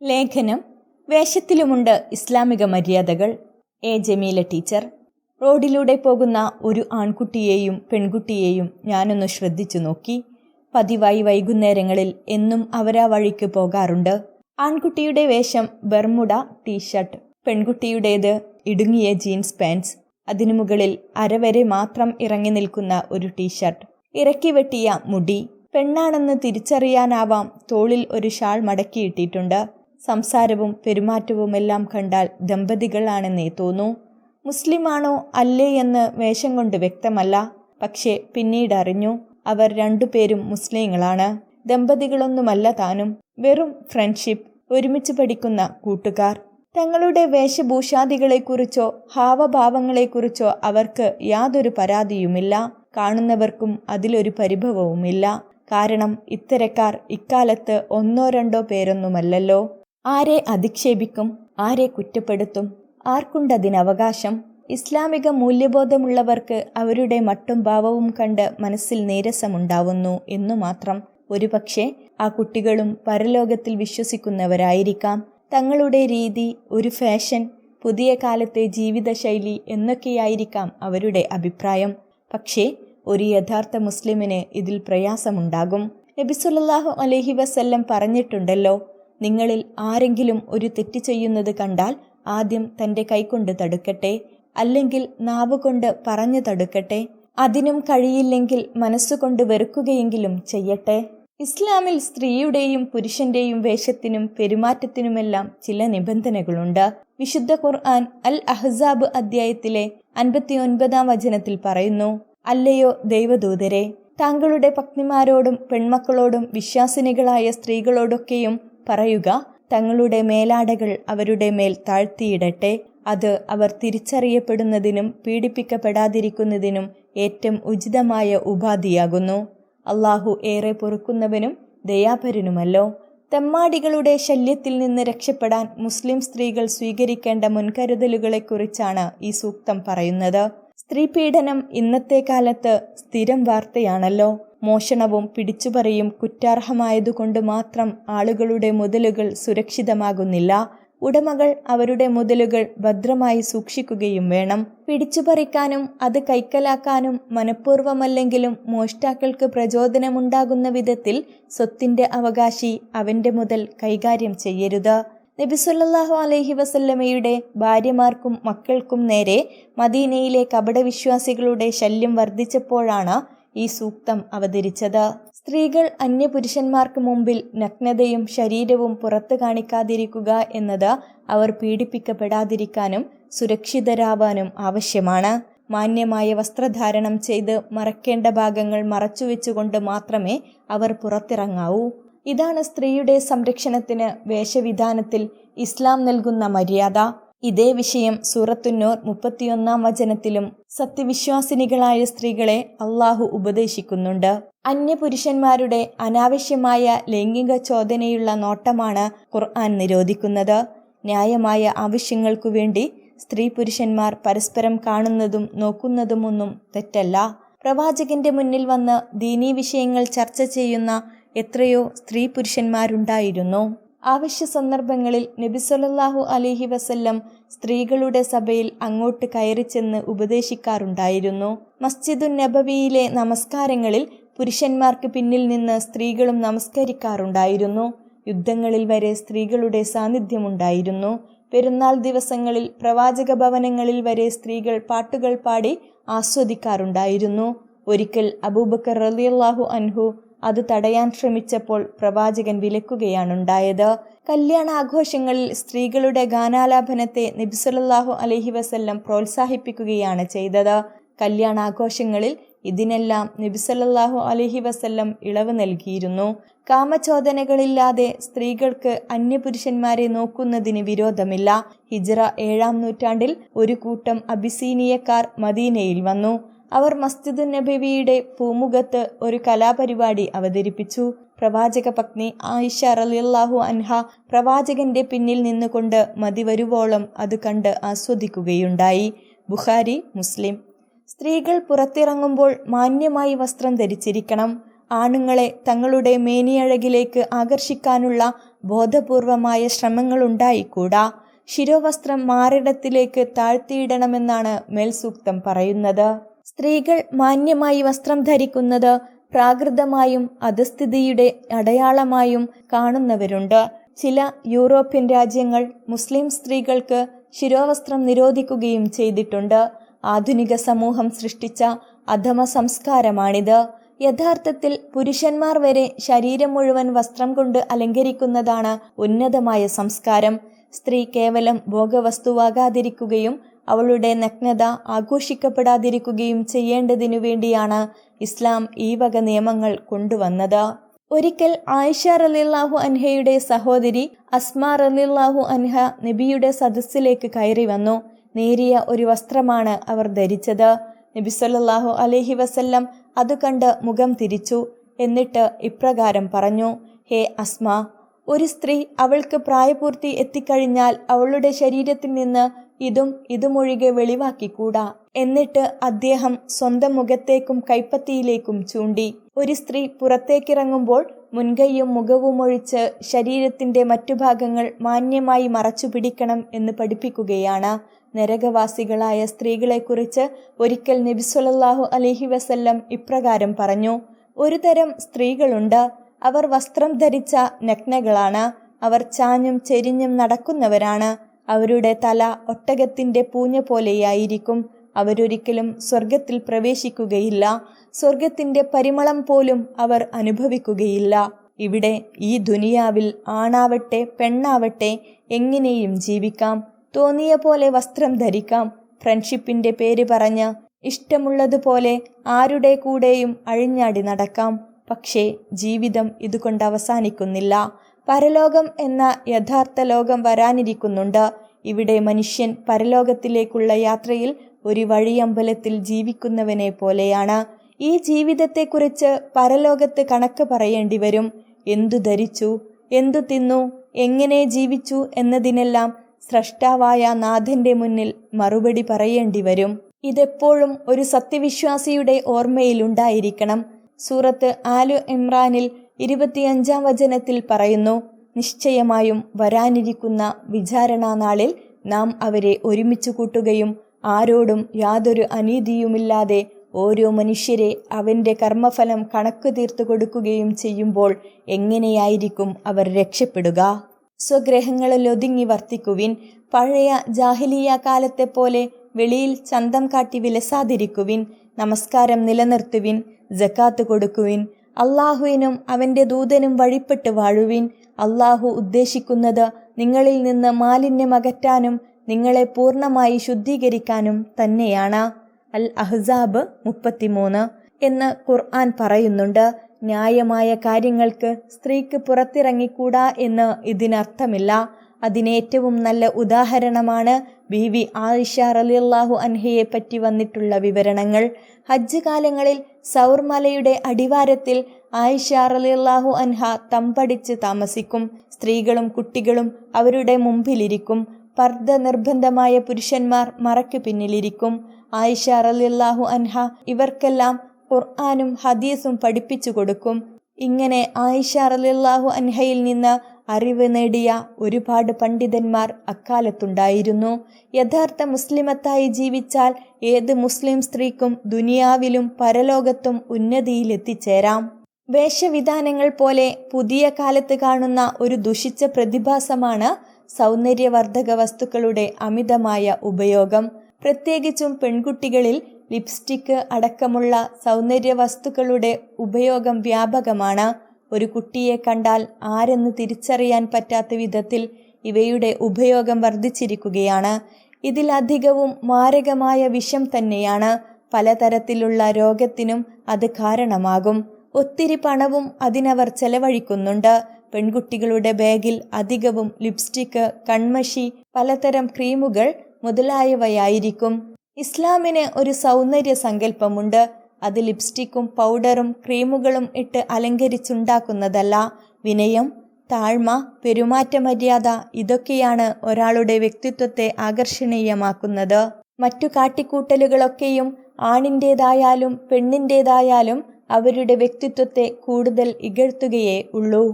ലേഖനം വേഷത്തിലുമുണ്ട് ഇസ്ലാമിക മര്യാദകൾ. A Jameela teacher. റോഡിലൂടെ പോകുന്ന ഒരു ആൺകുട്ടിയെയും പെൺകുട്ടിയെയും ഞാനൊന്ന് ശ്രദ്ധിച്ചു നോക്കി. പതിവായി വൈകുന്നേരങ്ങളിൽ എന്നും അവരാ വഴിക്ക് പോകാറുണ്ട്. ആൺകുട്ടിയുടെ വേഷം ബർമുഡ ടീഷർട്ട് പെൺകുട്ടിയുടേത് ഇടുങ്ങിയ ജീൻസ് പാൻസ് അതിനു മുകളിൽ അരവരെ മാത്രം ഇറങ്ങി നിൽക്കുന്ന ഒരു ടീഷർട്ട് ഇറക്കി വെട്ടിയ മുടി. പെണ്ണാണെന്ന് തിരിച്ചറിയാനാവാം തോളിൽ ഒരു ഷാൾ മടക്കിയിട്ടിട്ടുണ്ട്. സംസാരവും പെരുമാറ്റവും എല്ലാം കണ്ടാൽ ദമ്പതികളാണെന്നേ തോന്നൂ. മുസ്ലിമാണോ അല്ലേ എന്ന് വേഷം കൊണ്ട് വ്യക്തമല്ല. പക്ഷേ പിന്നീട് അറിഞ്ഞു അവർ രണ്ടുപേരും മുസ്ലിങ്ങളാണ്. ദമ്പതികളൊന്നുമല്ല താനും. വെറും ഫ്രണ്ട്ഷിപ്പ് ഒരുമിച്ച് പഠിക്കുന്ന കൂട്ടുകാർ. തങ്ങളുടെ വേഷഭൂഷാദികളെക്കുറിച്ചോ ഹാവഭാവങ്ങളെക്കുറിച്ചോ അവർക്ക് യാതൊരു പരാതിയുമില്ല. കാണുന്നവർക്കും അതിലൊരു പരിഭവവുമില്ല. കാരണം ഇത്തരക്കാർ ഇക്കാലത്ത് ഒന്നോ രണ്ടോ പേരൊന്നുമല്ലല്ലോ. ആരെ അധിക്ഷേപിക്കും ആരെ കുറ്റപ്പെടുത്തും ആർക്കുണ്ടതിനവകാശം? ഇസ്ലാമിക മൂല്യബോധമുള്ളവർക്ക് അവരുടെ മട്ടും ഭാവവും കണ്ട് മനസ്സിൽ നീരസമുണ്ടാവുന്നു എന്നു മാത്രം. ഒരുപക്ഷെ ആ കുട്ടികളും പരലോകത്തിൽ വിശ്വസിക്കുന്നവരായിരിക്കാം. തങ്ങളുടെ രീതി ഒരു ഫാഷൻ പുതിയ കാലത്തെ ജീവിതശൈലി എന്നൊക്കെയായിരിക്കാം അവരുടെ അഭിപ്രായം. പക്ഷേ ഒരു യഥാർത്ഥ മുസ്ലിമിന് ഇതിൽ പ്രയാസമുണ്ടാകും. നബിസുല്ലാഹു അലഹി വസല്ലം പറഞ്ഞിട്ടുണ്ടല്ലോ നിങ്ങളിൽ ആരെങ്കിലും ഒരു തെറ്റ് ചെയ്യുന്നത് കണ്ടാൽ ആദ്യം തന്റെ കൈകൊണ്ട് തടുക്കട്ടെ അല്ലെങ്കിൽ നാവുകൊണ്ട് പറഞ്ഞു തടുക്കട്ടെ അതിനും കഴിയില്ലെങ്കിൽ മനസ്സുകൊണ്ട് വെറുക്കുകയെങ്കിലും ചെയ്യട്ടെ. ഇസ്ലാമിൽ സ്ത്രീയുടെയും പുരുഷന്റെയും വേഷത്തിനും പെരുമാറ്റത്തിനുമെല്ലാം ചില നിബന്ധനകളുണ്ട്. വിശുദ്ധ ഖുർആൻ അൽ അഹ്സാബ് അധ്യായത്തിലെ അൻപത്തിയൊൻപതാം വചനത്തിൽ പറയുന്നു അല്ലയോ ദൈവദൂതരെ താങ്കളുടെ പത്നിമാരോടും പെൺമക്കളോടും വിശ്വാസിനികളായ സ്ത്രീകളോടൊക്കെയും പറയുക തങ്ങളുടെ മേലാടകൾ അവരുടെ മേൽ താഴ്ത്തിയിടട്ടെ അത് അവർ തിരിച്ചറിയപ്പെടുന്നതിനും പീഡിപ്പിക്കപ്പെടാതിരിക്കുന്നതിനും ഏറ്റവും ഉചിതമായ ഉപാധിയാകുന്നു. അള്ളാഹു ഏറെ പൊറുക്കുന്നവനും ദയാപരനുമല്ലോ തെമ്മാടികളുടെ ശല്യത്തിൽ നിന്ന് രക്ഷപ്പെടാൻ മുസ്ലിം സ്ത്രീകൾ സ്വീകരിക്കേണ്ട മുൻകരുതലുകളെക്കുറിച്ചാണ് ഈ സൂക്തം പറയുന്നത്. സ്ത്രീപീഡനം ഇന്നത്തെ കാലത്ത് സ്ഥിരം വാർത്തയാണല്ലോ. മോഷണവും പിടിച്ചുപറിയും കുറ്റാർഹമായതുകൊണ്ട് മാത്രം ആളുകളുടെ മുതലുകൾ സുരക്ഷിതമാകുന്നില്ല. ഉടമകൾ അവരുടെ മുതലുകൾ ഭദ്രമായി സൂക്ഷിക്കുകയും വേണം. പിടിച്ചുപറിക്കാനും അത് കൈക്കലാക്കാനും മനഃപൂർവമല്ലെങ്കിലും മോഷ്ടാക്കൾക്ക് പ്രചോദനമുണ്ടാകുന്ന വിധത്തിൽ സ്വത്തിന്റെ അവകാശി അവന്റെ മുതൽ കൈകാര്യം ചെയ്യരുത്. നബിസുല്ലാഹു അലൈഹി വസല്ലമയുടെ ഭാര്യമാർക്കും മക്കൾക്കും നേരെ മദീനയിലെ കപടവിശ്വാസികളുടെ ശല്യം വർദ്ധിച്ചപ്പോഴാണ് ഈ സൂക്തം അവതരിച്ചത്. സ്ത്രീകൾ അന്യപുരുഷന്മാർക്ക് മുമ്പിൽ നഗ്നതയും ശരീരവും പുറത്തു കാണിക്കാതിരിക്കുക എന്നത് അവർ പീഡിപ്പിക്കപ്പെടാതിരിക്കാനും സുരക്ഷിതരാവാനും ആവശ്യമാണ്. മാന്യമായ വസ്ത്രധാരണം ചെയ്ത് മറക്കേണ്ട ഭാഗങ്ങൾ മറച്ചുവെച്ചുകൊണ്ട് മാത്രമേ അവർ പുറത്തിറങ്ങാവൂ. ഇതാണ് സ്ത്രീയുടെ സംരക്ഷണത്തിന് വേഷവിധാനത്തിൽ ഇസ്ലാം നൽകുന്ന മര്യാദ. ഇതേ വിഷയം സൂറത്തുന്നൂർ മുപ്പത്തിയൊന്നാം വചനത്തിലും സത്യവിശ്വാസിനികളായ സ്ത്രീകളെ അള്ളാഹു ഉപദേശിക്കുന്നുണ്ട്. അന്യപുരുഷന്മാരുടെ അനാവശ്യമായ ലൈംഗിക ചോദനയുള്ള നോട്ടമാണ് ഖുർആൻ നിരോധിക്കുന്നത്. ന്യായമായ ആവശ്യങ്ങൾക്കു വേണ്ടി സ്ത്രീ പുരുഷന്മാർ പരസ്പരം കാണുന്നതും നോക്കുന്നതുമൊന്നും തെറ്റല്ല. പ്രവാചകന്റെ മുന്നിൽ വന്ന് ദീനീ വിഷയങ്ങൾ ചർച്ച ചെയ്യുന്ന എത്രയോ സ്ത്രീ പുരുഷന്മാരുണ്ടായിരുന്നു ആവശ്യ സന്ദർഭങ്ങളിൽ നബിസൊല്ലാഹു അലിഹി വസല്ലം സ്ത്രീകളുടെ സഭയിൽ അങ്ങോട്ട് കയറിച്ചെന്ന് ഉപദേശിക്കാറുണ്ടായിരുന്നു. മസ്ജിദുൻ നബവിയിലെ നമസ്കാരങ്ങളിൽ പുരുഷന്മാർക്ക് പിന്നിൽ നിന്ന് സ്ത്രീകളും നമസ്കരിക്കാറുണ്ടായിരുന്നു. യുദ്ധങ്ങളിൽ വരെ സ്ത്രീകളുടെ സാന്നിധ്യമുണ്ടായിരുന്നു. പെരുന്നാൾ ദിവസങ്ങളിൽ പ്രവാചക ഭവനങ്ങളിൽ വരെ സ്ത്രീകൾ പാട്ടുകൾ പാടി ആസ്വദിക്കാറുണ്ടായിരുന്നു. ഒരിക്കൽ അബൂബക്കർ റലിയല്ലാഹു അൻഹു അത് തടയാൻ ശ്രമിച്ചപ്പോൾ പ്രവാചകൻ വിലക്കുകയാണുണ്ടായത്. കല്യാണാഘോഷങ്ങളിൽ സ്ത്രീകളുടെ ഗാനാലാപനത്തെ നബിസുലല്ലാഹു അലഹി വസല്ലം പ്രോത്സാഹിപ്പിക്കുകയാണ് ചെയ്തത്. കല്യാണാഘോഷങ്ങളിൽ ഇതിനെല്ലാം നബിസല്ലാഹു അലഹി വസല്ലം ഇളവ് നൽകിയിരുന്നു. കാമചോദനകളില്ലാതെ സ്ത്രീകൾക്ക് അന്യപുരുഷന്മാരെ നോക്കുന്നതിന് വിരോധമില്ല. ഹിജ്റ ഏഴാം നൂറ്റാണ്ടിൽ ഒരു കൂട്ടം അബിസീനിയക്കാർ മദീനയിൽ വന്നു. അവർ മസ്ജിദ് നബിയുടെ പൂമുഖത്ത് ഒരു കലാപരിപാടി അവതരിപ്പിച്ചു. പ്രവാചക പത്നി ആയിഷ റലിയല്ലാഹു അൻഹ പ്രവാചകന്റെ പിന്നിൽ നിന്നുകൊണ്ട് മതിവരുവോളം അത് കണ്ട് ആസ്വദിക്കുകയുണ്ടായി. ബുഖാരി മുസ്ലിം. സ്ത്രീകൾ പുറത്തിറങ്ങുമ്പോൾ മാന്യമായി വസ്ത്രം ധരിച്ചിരിക്കണം. ആണുങ്ങളെ തങ്ങളുടെ മേനിയഴകിലേക്ക് ആകർഷിക്കാനുള്ള ബോധപൂർവമായ ശ്രമങ്ങളുണ്ടായിക്കൂടാ. ശിരോവസ്ത്രം മാറിടത്തിലേക്ക് താഴ്ത്തിയിടണമെന്നാണ് മേൽസൂക്തം പറയുന്നത്. സ്ത്രീകൾ മാന്യമായി വസ്ത്രം ധരിക്കുന്നത് പ്രാകൃതമായും അധസ്ഥിതിയുടെ അടയാളമായും കാണുന്നവരുണ്ട്. ചില യൂറോപ്യൻ രാജ്യങ്ങൾ മുസ്ലിം സ്ത്രീകൾക്ക് ശിരോവസ്ത്രം നിരോധിക്കുകയും ചെയ്തിട്ടുണ്ട്. ആധുനിക സമൂഹം സൃഷ്ടിച്ച അധമ സംസ്കാരമാണിത്. യഥാർത്ഥത്തിൽ പുരുഷന്മാർ വരെ ശരീരം മുഴുവൻ വസ്ത്രം കൊണ്ട് അലങ്കരിക്കുന്നതാണ് ഉന്നതമായ സംസ്കാരം. സ്ത്രീ കേവലം ഭോഗവസ്തുവാകാതിരിക്കുകയും അവളുടെ നഗ്നത ആഘോഷിക്കപ്പെടാതിരിക്കുകയും ചെയ്യേണ്ടതിനു വേണ്ടിയാണ് ഇസ്ലാം ഈ വക നിയമങ്ങൾ കൊണ്ടുവന്നത്. ഒരിക്കൽ ആയിഷ റലിള്ളാഹു അൻഹയുടെ സഹോദരി അസ്മ റലിള്ളാഹു അൻഹ നബിയുടെ സദസ്സിലേക്ക് കയറി വന്നു. നേരിയ ഒരു വസ്ത്രമാണ് അവർ ധരിച്ചത്. നബി സല്ലാഹു അലഹി വസല്ലം അത് കണ്ട് മുഖം തിരിച്ചു. എന്നിട്ട് ഇപ്രകാരം പറഞ്ഞു ഹേ അസ്മ ഒരു സ്ത്രീ അവൾക്ക് പ്രായപൂർത്തി എത്തിക്കഴിഞ്ഞാൽ അവളുടെ ശരീരത്തിൽ നിന്ന് ഇതും ഇതുമൊഴികെ വെളിവാക്കിക്കൂടാ. എന്നിട്ട് അദ്ദേഹം സ്വന്തം മുഖത്തേക്കും കൈപ്പത്തിയിലേക്കും ചൂണ്ടി. ഒരു സ്ത്രീ പുറത്തേക്കിറങ്ങുമ്പോൾ മുൻകൈയും മുഖവും ഒഴിച്ച് ശരീരത്തിന്റെ മറ്റു ഭാഗങ്ങൾ മാന്യമായി മറച്ചു പിടിക്കണം എന്ന് പഠിപ്പിക്കുകയാണ്. നരകവാസികളായ സ്ത്രീകളെക്കുറിച്ച് ഒരിക്കൽ നബിസുലല്ലാഹു അലഹി വസല്ലം ഇപ്രകാരം പറഞ്ഞു ഒരു തരം സ്ത്രീകളുണ്ട്. അവർ വസ്ത്രം ധരിച്ച നഗ്നകളാണ്. അവർ ചാഞ്ഞും ചെരിഞ്ഞും നടക്കുന്നവരാണ്. അവരുടെ തല ഒട്ടകത്തിന്റെ പൂഞ്ഞ പോലെയായിരിക്കും. അവരൊരിക്കലും സ്വർഗത്തിൽ പ്രവേശിക്കുകയില്ല. സ്വർഗത്തിന്റെ പരിമളം പോലും അവർ അനുഭവിക്കുകയില്ല. ഇവിടെ ഈ ദുനിയാവിൽ ആണാവട്ടെ പെണ്ണാവട്ടെ എങ്ങനെയും ജീവിക്കാം. തോന്നിയ പോലെ വസ്ത്രം ധരിക്കാം. ഫ്രണ്ട്ഷിപ്പിന്റെ പേര് പറഞ്ഞ് ഇഷ്ടമുള്ളതുപോലെ ആരുടെ കൂടെയും അഴിഞ്ഞാടി നടക്കാം. പക്ഷേ ജീവിതം ഇതുകൊണ്ട് അവസാനിക്കുന്നില്ല. പരലോകം എന്ന യഥാർത്ഥ ലോകം വരാനിരിക്കുന്നുണ്ട്. ഇവിടെ മനുഷ്യൻ പരലോകത്തിലേക്കുള്ള യാത്രയിൽ ഒരു വഴിയമ്പലത്തിൽ ജീവിക്കുന്നവനെ പോലെയാണ്. ഈ ജീവിതത്തെക്കുറിച്ച് പരലോകത്ത് കണക്ക് പറയേണ്ടി വരും. എന്തു ധരിച്ചു? എന്തു തിന്നു? എങ്ങനെ ജീവിച്ചു? എന്നതിനെല്ലാം സ്രഷ്ടാവായ നാഥന്റെ മുന്നിൽ മറുപടി പറയേണ്ടി വരും. ഇതെപ്പോഴും ഒരു സത്യവിശ്വാസിയുടെ ഓർമ്മയിലുണ്ടായിരിക്കണം. സൂറത്ത് ആലു ഇമ്രാനിൽ ഇരുപത്തിയഞ്ചാം വചനത്തിൽ പറയുന്നു നിശ്ചയമായും വരാനിരിക്കുന്ന വിചാരണാ നാളിൽ നാം അവരെ ഒരുമിച്ച് കൂട്ടുകയും ആരോടും യാതൊരു അനീതിയുമില്ലാതെ ഓരോ മനുഷ്യരെ അവന്റെ കർമ്മഫലം കണക്ക് തീർത്തു കൊടുക്കുകയും ചെയ്യുമ്പോൾ എങ്ങനെയായിരിക്കും അവർ രക്ഷപ്പെടുക? സ്വഗ്രഹങ്ങളിൽ ഒതുങ്ങി വർത്തിക്കുവിൻ പഴയ ജാഹിലിയ കാലത്തെ പോലെ വെളിയിൽ ചന്തം കാട്ടി വിലസാതിരിക്കുവിൻ നമസ്കാരം നിലനിർത്തുവിൻ ജക്കാത്ത് കൊടുക്കുവിൻ അള്ളാഹുവിനും അവന്റെ ദൂതനും വഴിപ്പെട്ട് വാഴുവിൻ. അള്ളാഹു ഉദ്ദേശിക്കുന്നത് നിങ്ങളിൽ നിന്ന് മാലിന്യം അകറ്റാനും നിങ്ങളെ പൂർണമായി ശുദ്ധീകരിക്കാനും തന്നെയാണ്. അൽ അഹ്സാബ് മുപ്പത്തിമൂന്ന് എന്ന് ഖുർആൻ പറയുന്നുണ്ട്. ന്യായമായ കാര്യങ്ങൾക്ക് സ്ത്രീക്ക് പുറത്തിറങ്ങിക്കൂടാ എന്ന് ഇതിനർത്ഥമില്ല. അതിനേറ്റവും നല്ല ഉദാഹരണമാണ് ബി വി ആയിഷ റലിയല്ലാഹു അൻഹയെ പറ്റി വന്നിട്ടുള്ള വിവരണങ്ങൾ. ഹജ്ജ് കാലങ്ങളിൽ സൗർമലയുടെ അടിവാരത്തിൽ ആയിഷ റലിയല്ലാഹു അൻഹ തമ്പടിച്ച് താമസിക്കും. സ്ത്രീകളും കുട്ടികളും അവരുടെ മുമ്പിലിരിക്കും. പർദ്ദ നിർബന്ധമായ പുരുഷന്മാർ മറയ്ക്കു പിന്നിലിരിക്കും. ആയിഷ റലിയല്ലാഹു അൻഹ ഇവർക്കെല്ലാം ഖുർആാനും ഹദീസും പഠിപ്പിച്ചു കൊടുക്കും. ഇങ്ങനെ ആയിഷ റലിയല്ലാഹു അൻഹയിൽ നിന്ന് അറിവ് നേടിയ ഒരുപാട് പണ്ഡിതന്മാർ അക്കാലത്തുണ്ടായിരുന്നു. യഥാർത്ഥ മുസ്ലിമത്തായി ജീവിച്ചാൽ ഏത് മുസ്ലിം സ്ത്രീക്കും ദുനിയാവിലും പരലോകത്തും ഉന്നതിയിലെത്തിച്ചേരാം. വേഷവിധാനങ്ങൾ പോലെ പുതിയ കാലത്ത് കാണുന്ന ഒരു ദുഷിച്ച പ്രതിഭാസമാണ് സൗന്ദര്യവർദ്ധക വസ്തുക്കളുടെ അമിതമായ ഉപയോഗം. പ്രത്യേകിച്ചും പെൺകുട്ടികളിൽ ലിപ്സ്റ്റിക്ക് അടക്കമുള്ള സൗന്ദര്യ വസ്തുക്കളുടെ ഉപയോഗം വ്യാപകമാണ്. ഒരു കുട്ടിയെ കണ്ടാൽ ആരെന്ന് തിരിച്ചറിയാൻ പറ്റാത്ത വിധത്തിൽ ഇവയുടെ ഉപയോഗം വർദ്ധിച്ചിരിക്കുകയാണ്. ഇതിലധികവും മാരകമായ വിഷം തന്നെയാണ്. പലതരത്തിലുള്ള രോഗത്തിനും അത് കാരണമാകും. ഒത്തിരി പണവും അതിനവർ ചെലവഴിക്കുന്നുണ്ട്. പെൺകുട്ടികളുടെ ബാഗിൽ അധികവും ലിപ്സ്റ്റിക്ക് കൺമഷി പലതരം ക്രീമുകൾ മുതലായവയായിരിക്കും. ഇസ്ലാമിന് ഒരു സൗന്ദര്യ സങ്കല്പമുണ്ട്. അത് ലിപ്സ്റ്റിക്കും പൗഡറും ക്രീമുകളും ഇട്ട് അലങ്കരിച്ചുണ്ടാക്കുന്നതല്ല. വിനയം താഴ്മ പെരുമാറ്റ മര്യാദ ഇതൊക്കെയാണ് ഒരാളുടെ വ്യക്തിത്വത്തെ ആകർഷണീയമാക്കുന്നത്. മറ്റു കാട്ടിക്കൂട്ടലുകളൊക്കെയും ആണിന്റേതായാലും പെണ്ണിന്റേതായാലും അവരുടെ വ്യക്തിത്വത്തെ കൂടുതൽ ഇകഴ്ത്തുകയേ ഉള്ളൂ.